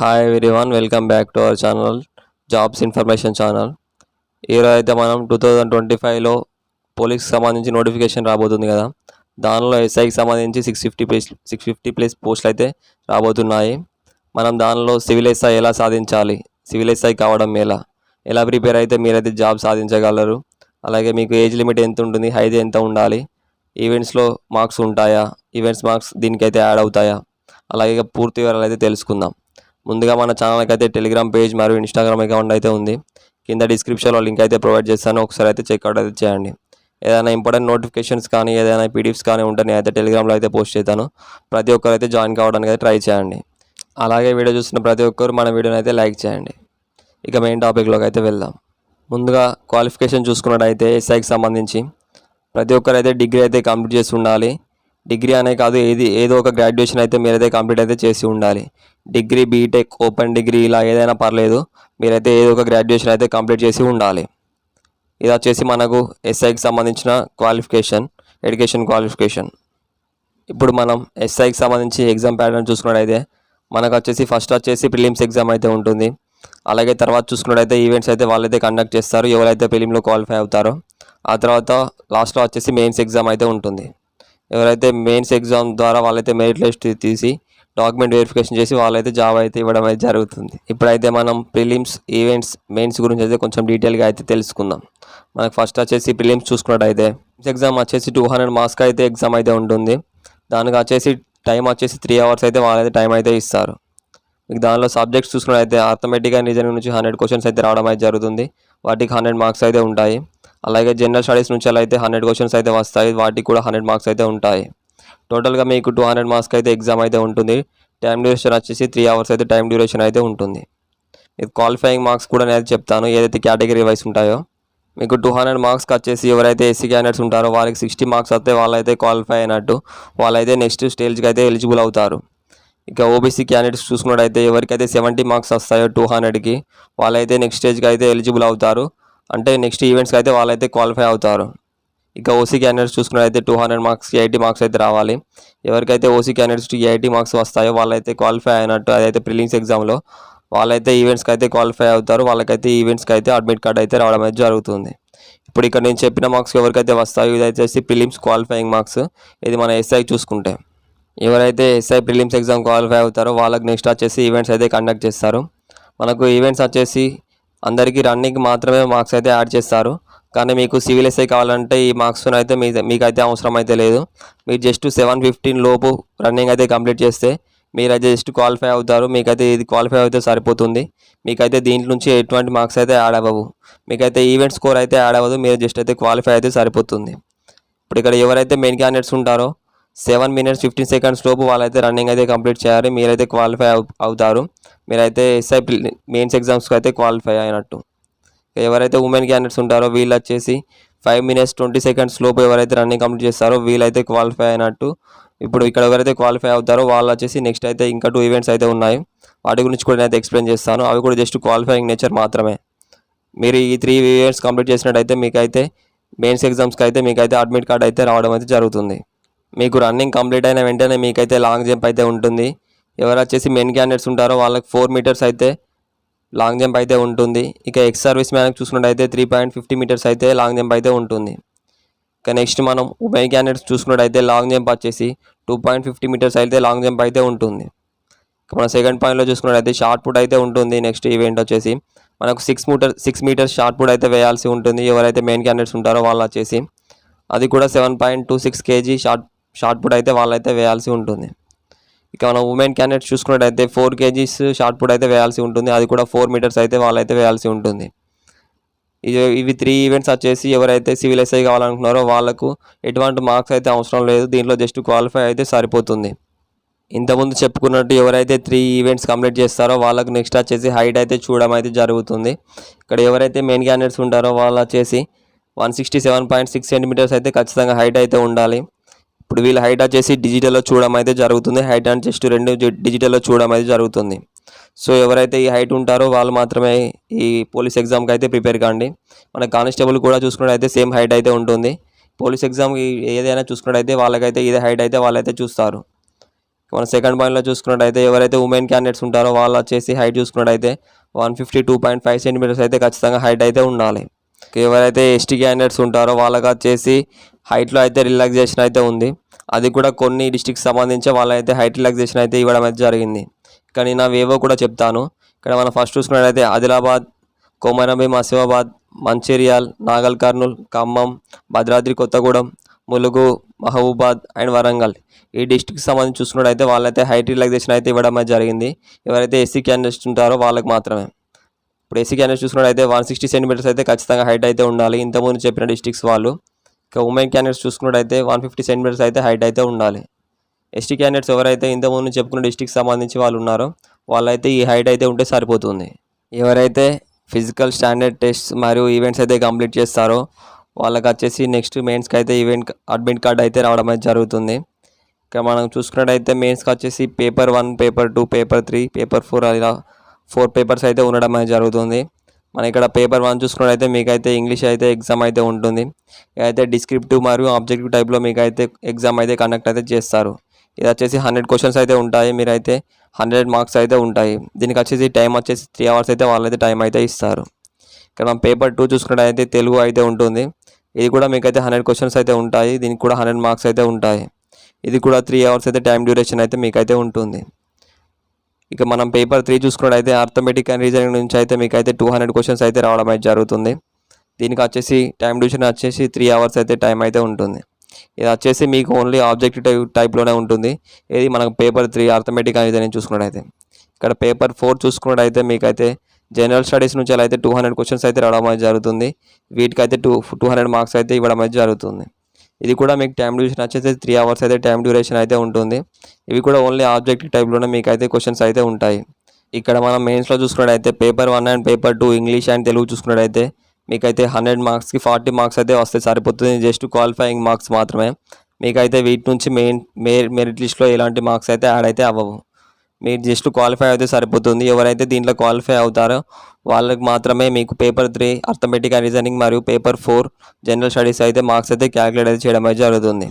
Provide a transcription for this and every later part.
Hi everyone welcome back to our channel jobs information channel ఈరోజు అయితే మనం two thousand twenty ఫైవ్లో పోలీస్కి సంబంధించి నోటిఫికేషన్ రాబోతుంది కదా. దానిలో ఎస్ఐకి సంబంధించి six fifty plus six fifty plus పోస్టులు అయితే రాబోతున్నాయి. మనం దానిలో సివిల్ ఎస్ఐ ఎలా సాధించాలి? సివిల్ ఎస్ఐ కావడం ఎలా? ఎలా ప్రిపేర్ అయితే మీరైతే జాబ్ సాధించగలరు? అలాగే మీకు ఏజ్ లిమిట్ ఎంత ఉంటుంది? హైట్ ఎంత ఉండాలి? ఈవెంట్స్లో మార్క్స్ ఉంటాయా? ఈవెంట్స్ మార్క్స్ దీనికైతే యాడ్ అవుతాయా? అలాగే పూర్తి వివరాలు అయితే తెలుసుకుందాం. ముందుగా మన ఛానల్కి అయితే టెలిగ్రామ్ పేజ్ మరియు ఇన్స్టాగ్రామ్ అకౌంట్ అయితే ఉంది. కింద డిస్క్రిప్షన్లో లింక్ అయితే ప్రొవైడ్ చేస్తాను. ఒకసారి అయితే చెక్అవుట్ అయితే చేయండి. ఏదైనా ఇంపార్టెంట్ నోటిఫికేషన్స్ కానీ ఏదైనా పీడిఎఫ్స్ కానీ ఉంటే నేను అయితే టెలిగ్రామ్లో అయితే పోస్ట్ చేస్తాను. ప్రతి ఒక్కరు అయితే జాయిన్ కావడానికి అయితే ట్రై చేయండి. అలాగే వీడియో చూస్తున్న ప్రతి ఒక్కరు మన వీడియోని అయితే లైక్ చేయండి. ఇక మెయిన్ టాపిక్లోకి అయితే వెళ్దాం. ముందుగా క్వాలిఫికేషన్ చూసుకున్నట్టయితే ఎస్ఐకి సంబంధించి ప్రతి ఒక్కరు అయితే డిగ్రీ అయితే కంప్లీట్ చేసి ఉండాలి. డిగ్రీ అనే కాదు ఏది ఏదో ఒక గ్రాడ్యుయేషన్ అయితే మీరైతే కంప్లీట్ అయితే చేసి ఉండాలి. డిగ్రీ బీటెక్ ఓపెన్ డిగ్రీ ఇలా ఏదైనా పర్లేదు మీరైతే ఏదో ఒక గ్రాడ్యుయేషన్ అయితే కంప్లీట్ చేసి ఉండాలి. ఇది వచ్చేసి మనకు ఎస్ఐకి సంబంధించిన క్వాలిఫికేషన్ ఎడ్యుకేషన్ క్వాలిఫికేషన్ ఇప్పుడు మనం ఎస్ఐకి సంబంధించి ఎగ్జామ్ ప్యాటర్న్ చూసుకున్నట్టయితే మనకు వచ్చేసి ఫస్ట్ వచ్చేసి ప్రిలిమ్స్ ఎగ్జామ్ అయితే ఉంటుంది. అలాగే తర్వాత చూసుకున్నట్టయితే ఈవెంట్స్ అయితే వాళ్ళైతే కండక్ట్ చేస్తారు ఎవరైతే ప్రిలిమ్లో క్వాలిఫై అవుతారో ఆ తర్వాత లాస్ట్లో వచ్చేసి మెయిన్స్ ఎగ్జామ్ అయితే ఉంటుంది. ఎవరైతే మెయిన్స్ ఎగ్జామ్ ద్వారా వాళ్ళైతే మెరిట్ లిస్ట్ తీసి డాక్యుమెంట్ వెరిఫికేషన్ చేసి వాళ్ళైతే జాబ్ అయితే ఇవ్వడం అయితే జరుగుతుంది. ఇప్పుడైతే మనం ప్రిలిమ్స్ ఈవెంట్స్ మెయిన్స్ గురించి అయితే కొంచెం డీటెయిల్గా అయితే తెలుసుకుందాం. మనకు ఫస్ట్ వచ్చేసి ప్రిలిమ్స్ చూసుకున్నట్టయితే ఎగ్జామ్ వచ్చేసి టూ హండ్రెడ్ మార్క్స్ అయితే ఎగ్జామ్ అయితే ఉంటుంది. దానికి వచ్చేసి టైం వచ్చేసి త్రీ అవర్స్ అయితే వాళ్ళైతే టైం అయితే ఇస్తారు. మీకు దానిలో సబ్జెక్ట్స్ చూసుకున్నట్టయితే ఆర్థమెటిక్ అండ్ రీజనింగ్ నుంచి హండ్రెడ్ క్వశ్చన్స్ అయితే రావడం అయితే జరుగుతుంది. వాటికి హండ్రెడ్ మార్క్స్ అయితే ఉంటాయి. అలాగే జనరల్ స్టడీస్ నుంచి అలా అయితే హండ్రెడ్ క్వశ్చన్స్ అయితే వస్తాయి. వాటికి కూడా హండ్రెడ్ మార్క్స్ అయితే ఉంటాయి. టోటల్గా మీకు టూ హండ్రెడ్ మార్క్స్కి అయితే ఎగ్జామ్ అయితే ఉంటుంది. టైం డ్యూరేషన్ వచ్చేసి త్రీ అవర్స్ అయితే టైం డ్యూరేషన్ అయితే ఉంటుంది. ఇది క్వాలిఫైయింగ్ మార్క్స్ కూడా నేను చెప్తాను. ఏదైతే కేటగిరీ వైస్ ఉంటాయో మీకు టూ హండ్రెడ్ మార్క్స్కి వచ్చేసి ఎవరైతే ఎస్సీ క్యాండిడేట్స్ ఉంటారో వాళ్ళకి సిక్స్టీ మార్క్స్ వస్తే వాళ్ళైతే క్వాలిఫై అయినట్టు వాళ్ళైతే నెక్స్ట్ స్టేజ్కి అయితే ఎలిజిబుల్ అవుతారు. ఇక ఓబీసీ క్యాండిడేట్స్ చూసుకున్నట్టయితే ఎవరికైతే సెవెంటీ మార్క్స్ వస్తాయో టూ హండ్రెడ్కి వాళ్ళైతే నెక్స్ట్ స్టేజ్కి అయితే ఎలిజిబుల్ అవుతారు. అంటే నెక్స్ట్ ఈవెంట్స్కి అయితే వాళ్ళైతే క్వాలిఫై అవుతారు. ఇక ఓసీ క్యాండిడేట్స్ చూసుకున్నట్టయితే టూ హండ్రెడ్ మార్క్స్కి ఎయిటీ మార్క్స్ అయితే రావాలి. ఎవరికైతే ఓసీ క్యాండిడేట్స్కి ఎయిటీ మార్క్స్ వస్తాయో వాళ్ళైతే క్వాలిఫై అయినట్టు అదైతే ప్రిలిమ్స్ ఎగ్జామ్లో వాళ్ళైతే ఈవెంట్స్కి అయితే క్వాలిఫై అవుతారు. వాళ్ళకైతే ఈవెంట్స్కి అయితే అడ్మిట్ కార్డ్ అయితే రావడం అయితే జరుగుతుంది. ఇప్పుడు ఇక్కడ నేను చెప్పిన మార్క్స్ ఎవరికైతే వస్తాయో ఇది వచ్చేసి ప్రిలిమ్స్ క్వాలిఫైయింగ్ మార్క్స్ ఇది మన ఎస్ఐ చూసుకుంటే. ఎవరైతే ఎస్ఐ ప్రిలిమ్స్ ఎగ్జామ్ క్వాలిఫై అవుతారో వాళ్ళకి నెక్స్ట్ వచ్చేసి ఈవెంట్స్ అయితే కండక్ట్ చేస్తారు. మనకు ఈవెంట్స్ వచ్చేసి అందరికీ రన్నింగ్ మాత్రమే మార్క్స్ అయితే యాడ్ చేస్తారు. కానీ మీకు సివిల్ ఎస్ఐ కావాలంటే ఈ మార్క్స్ అయితే మీ మీకైతే అవసరం అయితే లేదు. మీరు జస్ట్ సెవెన్ ఫిఫ్టీన్ లోపు రన్నింగ్ అయితే కంప్లీట్ చేస్తే మీరైతే జస్ట్ క్వాలిఫై అవుతారు. మీకైతే ఇది క్వాలిఫై అయితే సరిపోతుంది. మీకైతే దీంట్లో నుంచి ఎటువంటి మార్క్స్ అయితే యాడ్ అవ్వవు. మీకైతే ఈవెంట్ స్కోర్ అయితే యాడ్ అవ్వదు. మీరు జస్ట్ అయితే క్వాలిఫై అయితే సరిపోతుంది. ఇప్పుడు ఇక్కడ ఎవరైతే మెయిన్ క్యాండిడేట్స్ ఉంటారో సెవెన్ మినిట్స్ ఫిఫ్టీన్ సెకండ్స్ లోపు వాళ్ళైతే రన్నింగ్ అయితే కంప్లీట్ చేయాలి. మీరైతే క్వాలిఫై అవుతారు. మీరైతే ఎస్ఐ మెయిన్స్ ఎగ్జామ్స్కి అయితే క్వాలిఫై అయినట్టు. ఎవరైతే ఉమెన్ క్యాండిడేట్స్ ఉంటారో వీళ్ళు వచ్చేసి ఫైవ్ మినిట్స్ ట్వంటీ సెకండ్స్ లోపు ఎవరైతే రన్నింగ్ కంప్లీట్ చేస్తారో వీళ్ళైతే క్వాలిఫై అయినట్టు. ఇప్పుడు ఇక్కడ ఎవరైతే క్వాలిఫై అవుతారో వాళ్ళు వచ్చేసి నెక్స్ట్ అయితే ఇంకా టూ ఈవెంట్స్ అయితే ఉన్నాయి. వాటి గురించి కూడా నేనైతే ఎక్స్ప్లెయిన్ చేస్తాను. అవి కూడా జస్ట్ క్వాలిఫైయింగ్ నేచర్ మాత్రమే. మీరు ఈ త్రీ ఈవెంట్స్ కంప్లీట్ చేసినట్టయితే మీకైతే మెయిన్స్ ఎగ్జామ్స్కి అయితే మీకైతే అడ్మిట్ కార్డ్ అయితే రావడం అయితే జరుగుతుంది. మీకు రన్నింగ్ కంప్లీట్ అయిన వెంటనే మీకైతే లాంగ్ జంప్ అయితే ఉంటుంది. ఎవరు వచ్చేసి మెయిన్ క్యాండిడేట్స్ ఉంటారో వాళ్ళకి ఫోర్ మీటర్స్ అయితే లాంగ్ జంప్ అయితే ఉంటుంది. ఇక ఎక్స్ సర్వీస్ మ్యాన్కి చూసుకున్నట్టయితే త్రీ పాయింట్ ఫిఫ్టీ మీటర్స్ అయితే లాంగ్ జంప్ అయితే ఉంటుంది. ఇక నెక్స్ట్ మనం ఉమెన్ క్యాండిడేట్స్ చూసుకున్నట్టయితే లాంగ్ జంప్ వచ్చేసి టూ పాయింట్ ఫిఫ్టీ మీటర్స్ అయితే లాంగ్ జంప్ అయితే ఉంటుంది. ఇక మన సెకండ్ పాయింట్లో చూసుకున్నట్టయితే షార్ట్ పుట్ అయితే ఉంటుంది. నెక్స్ట్ ఈవెంట్ వచ్చేసి మనకు six metre six metres shot put అయితే వేయాల్సి ఉంటుంది. ఎవరైతే మెయిన్ క్యాండిడేట్స్ ఉంటారో వాళ్ళు వచ్చేసి అది కూడా seven point two six KG shot shot put అయితే వాళ్ళైతే వేయాల్సి ఉంటుంది. ఇక మనం ఉమెన్ క్యాండిడేట్స్ చూసుకున్నట్టయితే ఫోర్ కేజీస్ షార్ట్ పుట్ అయితే వేయాల్సి ఉంటుంది. అది కూడా ఫోర్ మీటర్స్ అయితే వాళ్ళైతే వేయాల్సి ఉంటుంది. ఇది ఇవి త్రీ ఈవెంట్స్ వచ్చేసి ఎవరైతే సివిల్ ఎస్ఐ కావాలనుకున్నారో వాళ్ళకు ఎటువంటి మార్క్స్ అయితే అవసరం లేదు. దీంట్లో జస్ట్ క్వాలిఫై అయితే సరిపోతుంది. ఇంతకుముందు చెప్పుకున్నట్టు ఎవరైతే త్రీ ఈవెంట్స్ కంప్లీట్ చేస్తారో వాళ్ళకు నెక్స్ట్ వచ్చేసి హైట్ అయితే చూడడం అయితే జరుగుతుంది. ఇక్కడ ఎవరైతే మెయిన్ క్యాండిడేట్స్ ఉంటారో వాళ్ళు వచ్చేసి one sixty seven point six centimetres అయితే ఖచ్చితంగా హైట్ అయితే ఉండాలి. ఇప్పుడు వీళ్ళు హైట్ వచ్చేసి డిజిటల్లో చూడడం అయితే జరుగుతుంది. హైట్ అండ్ చెస్ట్ రెండు డిజిటల్లో చూడడం అయితే జరుగుతుంది. సో ఎవరైతే ఈ హైట్ ఉంటారో వాళ్ళు మాత్రమే ఈ పోలీస్ ఎగ్జామ్కి అయితే ప్రిపేర్ కాండి. మన కానిస్టేబుల్ కూడా చూసుకున్నట్టయితే సేమ్ హైట్ అయితే ఉంటుంది. పోలీస్ ఎగ్జామ్ ఏదైనా చూసుకున్నట్టయితే వాళ్ళకైతే ఇదే హైట్ అయితే వాళ్ళైతే చూస్తారు. మన సెకండ్ పాయింట్లో చూసుకున్నట్టయితే ఎవరైతే ఉమెన్ క్యాండిడేట్స్ ఉంటారో వాళ్ళు వచ్చేసి హైట్ చూసుకున్నట్టయితే one fifty two point five centimetres అయితే ఖచ్చితంగా హైట్ అయితే ఉండాలి. ఎవరైతే ఎస్టీ క్యాండిడేట్స్ ఉంటారో వాళ్ళకి వచ్చేసి హైట్లో అయితే రిలాక్సేషన్ అయితే ఉంది. అది కూడా కొన్ని డిస్టిక్స్ సంబంధించి వాళ్ళైతే హైట్ రిలాక్సేషన్ అయితే ఇవ్వడం అయితే జరిగింది. కానీ నా వేవో కూడా చెప్తాను. ఇక్కడ మనం ఫస్ట్ చూసుకున్నట్టయితే ఆదిలాబాద్ కోమరభీం ఆసిఫాబాద్ మంచిర్యాల్ నాగల్ కర్నూల్ ఖమ్మం భద్రాద్రి కొత్తగూడెం ములుగు మహబూబాద్ అండ్ వరంగల్. ఈ డిస్టిక్కి సంబంధించి చూసుకున్నట్టయితే వాళ్ళైతే హైట్ రిలాక్సేషన్ అయితే ఇవ్వడం అయితే జరిగింది. ఎవరైతే ఎస్సీ క్యాండిడేట్స్ ఉంటారో వాళ్ళకి మాత్రమే. ఇప్పుడు ఎస్సీ క్యాండిడేట్ చూసుకున్నట్టయితే వన్ సిక్స్టీ సెంటీమీటర్స్ అయితే ఖచ్చితంగా హైట్ అయితే ఉండాలి. ఇంతకుముందు చెప్పిన డిస్టిక్స్ వాళ్ళు. ఇక ఉమెన్ క్యాండిడేట్స్ చూసుకున్నట్టయితే వన్ ఫిఫ్టీ సెంటీమీటర్స్ అయితే హైట్ అయితే ఉండాలి. ఎస్టీ క్యాండిడేట్స్ ఎవరైతే ఇంతకుముందు చెప్పుకున్న డిస్టిక్ సంబంధించి వాళ్ళు ఉన్నారో వాళ్ళైతే ఈ హైట్ అయితే ఉంటే సరిపోతుంది. ఎవరైతే ఫిజికల్ స్టాండర్డ్ టెస్ట్ మరియు ఈవెంట్స్ అయితే కంప్లీట్ చేస్తారో వాళ్ళకి వచ్చేసి నెక్స్ట్ మెయిన్స్కి అయితే ఈవెంట్ అడ్మిట్ కార్డ్ అయితే రావడం అయితే జరుగుతుంది. ఇక మనం చూసుకున్నట్టయితే మెయిన్స్కి వచ్చేసి paper one paper two paper three paper four ఇలా ఫోర్ పేపర్స్ అయితే ఉండడం అయితే జరుగుతుంది. మన ఇక్కడ పేపర్ వన్ చూసుకున్నట్లయితే మీకైతే ఇంగ్లీష్ అయితే ఎగ్జామ్ అయితే ఉంటుంది. ఇదైతే డిస్క్రిప్టివ్ మరియు ఆబ్జెక్టివ్ టైప్లో మీకు అయితే ఎగ్జామ్ అయితే కండక్ట్ అయితే చేస్తారు. ఇది వచ్చేసి హండ్రెడ్ క్వశ్చన్స్ అయితే ఉంటాయి. మీరైతే హండ్రెడ్ మార్క్స్ అయితే ఉంటాయి. దీనికి వచ్చేసి టైం వచ్చేసి త్రీ అవర్స్ అయితే వాళ్ళైతే టైం అయితే ఇస్తారు. ఇక్కడ మనం పేపర్ టూ చూసుకున్నట్టయితే తెలుగు అయితే ఉంటుంది. ఇది కూడా మీకైతే హండ్రెడ్ క్వశ్చన్స్ అయితే ఉంటాయి. దీనికి కూడా హండ్రెడ్ మార్క్స్ అయితే ఉంటాయి. ఇది కూడా త్రీ అవర్స్ అయితే టైం డ్యూరేషన్ అయితే మీకైతే ఉంటుంది. ఇక మనం పేపర్ త్రీ చూసుకున్నట్టయితే అర్థమెటిక్ అండ్ రీజనింగ్ నుంచి అయితే మీకైతే టూ హండ్రెడ్ క్వశ్చన్స్ అయితే రావడం అయితే జరుగుతుంది. దీనికి వచ్చేసి టైం డ్యూషన్ వచ్చేసి త్రీ అవర్స్ అయితే టైం అయితే ఉంటుంది. ఇది వచ్చేసి మీకు ఓన్లీ ఆబ్జెక్టివ్ టైప్ టైప్లోనే ఉంటుంది. ఇది మనకు పేపర్ త్రీ అర్థమెటిక్ అనేది నేను చూసుకున్నట్టయితే ఇక్కడ పేపర్ ఫోర్ చూసుకున్నట్టయితే మీకైతే జనరల్ స్టడీస్ నుంచి అలా అయితే టూ హండ్రెడ్ క్వశ్చన్స్ అయితే రావడం అయితే జరుగుతుంది. వీటికైతే టూ టూ హండ్రెడ్ మార్క్స్ అయితే ఇవ్వడం అయితే జరుగుతుంది. ఇది కూడా మీకు టైం డ్యూరేషన్ వచ్చేసి త్రీ అవర్స్ అయితే టైం డ్యూరేషన్ అయితే ఉంటుంది. ఇవి కూడా ఓన్లీ ఆబ్జెక్టివ్ టైప్లోనే మీకు అయితే క్వశ్చన్స్ అయితే ఉంటాయి. ఇక్కడ మనం మెయిన్స్లో చూసుకున్నట్టయితే paper one and paper two English and Telugu చూసుకున్నట్టయితే మీకైతే హండ్రెడ్ మార్క్స్కి ఫార్టీ మార్క్స్ అయితే వస్తే సరిపోతుంది. జస్ట్ క్వాలిఫైయింగ్ మార్క్స్ మాత్రమే. మీకైతే వీటి నుంచి మెయిన్ మే మెరిట్ లిస్ట్లో ఎలాంటి మార్క్స్ అయితే యాడ్ అయితే అవ్వవు. మీరు జస్ట్ క్వాలిఫై అయితే సరిపోతుంది. ఎవరైతే దీంట్లో క్వాలిఫై అవుతారో వాళ్ళకి మాత్రమే మీకు పేపర్ త్రీ అర్థమెటిక్ రీజనింగ్ మరియు పేపర్ ఫోర్ జనరల్ స్టడీస్ అయితే మార్క్స్ అయితే క్యాలిక్యులేట్ అయితే చేయడం అయితే జరుగుతుంది.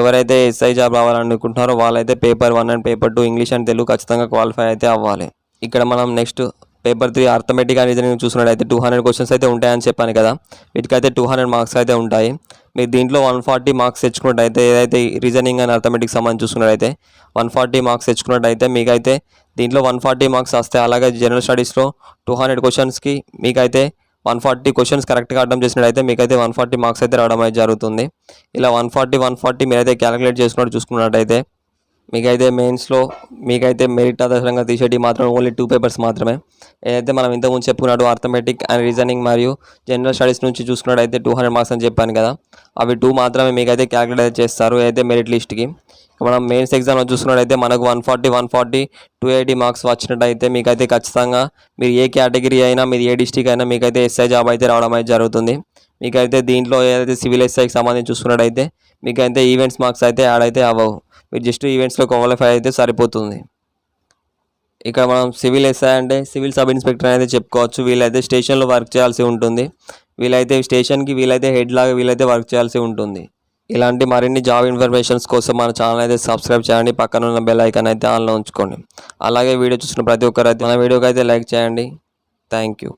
ఎవరైతే ఎస్ఐ జాబ్ రావాలనుకుంటున్నారో వాళ్ళైతే paper one and paper two English and Telugu ఖచ్చితంగా క్వాలిఫై అయితే అవ్వాలి. ఇక్కడ మనం next paper three arithmetic and reasoning చూసుకున్నట్టయితే టూ హండ్రెడ్ క్వశ్చన్స్ అయితే ఉంటాయని చెప్పాను కదా. వీటికైతే టూ హండ్రెడ్ మార్క్స్ అయితే ఉంటాయి. మీరు దీంట్లో వన్ ఫార్టీ మార్క్స్ తెచ్చుకున్నట్టయితే ఏదైతే రీజనింగ్ అండ్ అర్థమెటిక్ సంబంధించి చూసుకున్నట్టయితే వన్ ఫార్టీ మార్క్స్ తెచ్చుకున్నట్టయితే మీకైతే దీంట్లో వన్ ఫార్టీ మార్క్స్ వస్తాయి అలాగే జనరల్ స్టడీస్లో టూ హండ్రెడ్ క్వశ్చన్స్కి మీకైతే వన్ ఫార్టీ క్వశ్చన్స్ కరెక్ట్గా అర్థం చేసినట్టయితే మీకైతే వన్ ఫార్టీ మార్క్స్ అయితే రావడం అయితే జరుగుతుంది. ఇలా వన్ ఫార్టీ వన్ ఫార్టీ మీరైతే క్యాలిక్యులేట్ చేసుకున్నట్టు చూసుకున్నట్టయితే మీకైతే మెయిన్స్లో మీకైతే మెరిట్ ఆధారంగా తీసేటి మాత్రం ఓన్లీ టూ పేపర్స్ మాత్రమే. ఏదైతే మనం ఇంతకుముందు చెప్పుకున్నాడు అర్థమెటిక్ అండ్ రీజనింగ్ మరియు జనరల్ స్టడీస్ నుంచి చూసుకున్నట్టయితే టూ హండ్రెడ్ మార్క్స్ అని చెప్పాను కదా అవి టూ మాత్రమే మీకైతే క్యాలిక్యులేట్ అయితే చేస్తారు ఏదైతే మెరిట్ లిస్ట్కి మనం మెయిన్స్ ఎగ్జామ్లో చూసుకున్నట్టయితే మనకు one forty one forty two eighty marks వచ్చినట్టయితే మీకైతే ఖచ్చితంగా మీరు ఏ కేటగిరీ అయినా మీరు ఏ డిస్టిక్ అయినా మీకైతే ఎస్ఐ జాబ్ అయితే రావడం అయితే జరుగుతుంది. మీకైతే దీంట్లో ఏదైతే సివిల్ ఎస్ఐకి సంబంధించి చూసుకున్నట్టయితే మీకైతే ఈవెంట్స్ మార్క్స్ అయితే యాడ్ అయితే అవ్వవు. మీరు జస్ట్ ఈవెంట్స్లో క్వాలిఫై అయితే సరిపోతుంది. ఇక్కడ మనం సివిల్ ఎస్ఐ అంటే సివిల్ సబ్ ఇన్స్పెక్టర్ అనేది చెప్పుకోవచ్చు. వీళ్ళైతే స్టేషన్లో వర్క్ చేయాల్సి ఉంటుంది. వీళ్ళైతే స్టేషన్కి వీళ్ళైతే హెడ్ లాగా వీళ్ళైతే వర్క్ చేయాల్సి ఉంటుంది. ఇలాంటి మరిన్ని జాబ్ ఇన్ఫర్మేషన్స్ కోసం మన ఛానల్ అయితే సబ్స్క్రైబ్ చేయండి. పక్కన ఉన్న బెల్ ఐకాన్ అయితే ఆన్లో ఉంచుకోండి. అలాగే వీడియో చూసిన ప్రతి ఒక్కరు అయితే మన వీడియోకి అయితే లైక్ చేయండి. Thank you.